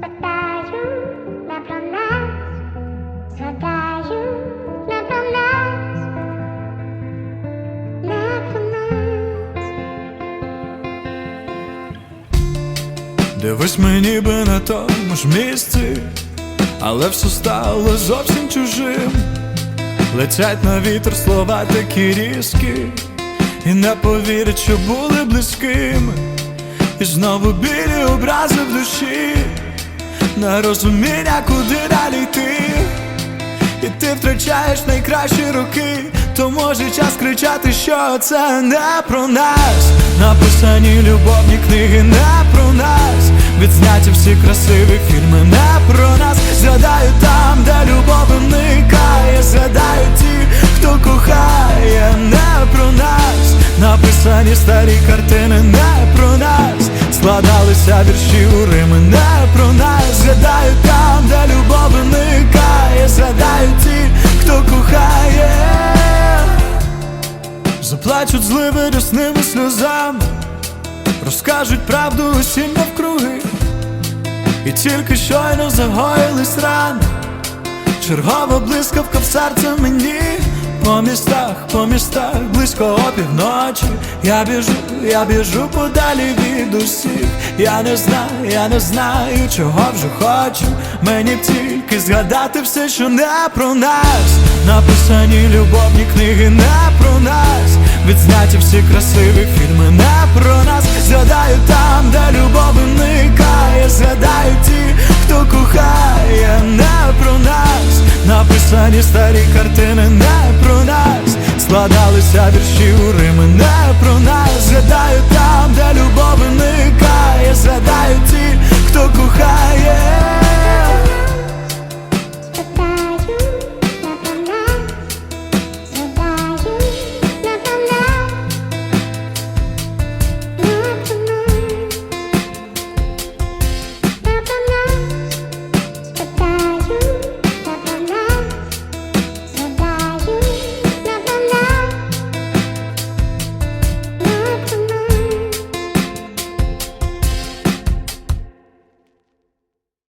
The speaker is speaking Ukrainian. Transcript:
Спитаю не про нас, згадаю не про нас. Дивись мені би на тому ж місці, але все стало зовсім чужим. Летять на вітер слова такі різкі, і не повірять, що були близькими. І знову білі образи в душі, на розуміння, куди далі йти. І ти втрачаєш найкращі роки, то може час кричати, що це не про нас. Написані любовні книги не про нас. Відзняті всі красиві фільми не про нас. Згадаю там, де любов виникає. Згадаю ті, хто кохає, не про нас. Написані старі картини не про нас. Складалися вірші у Рими не про нас. Заплачуть зливи рясними сльозами, розкажуть правду усім навкруги, і тільки щойно загоїлись рани, чергова блискавка в серце мені, по містах, по містах, близько опівночі. Я біжу, я біжу подалі від усіх. Я не знаю, я не знаю, чого вже хочу. Мені б тільки згадати все, що не про нас. Написані любовні книги не про нас відзняті всі красиві фільми. Не про нас Згадаю там, де любов виникає Згадаю ті, хто кохає, не про нас Написані старі картини, не про нас Складалися вірші у Рими, не про нас Згадаю там, де любов виникає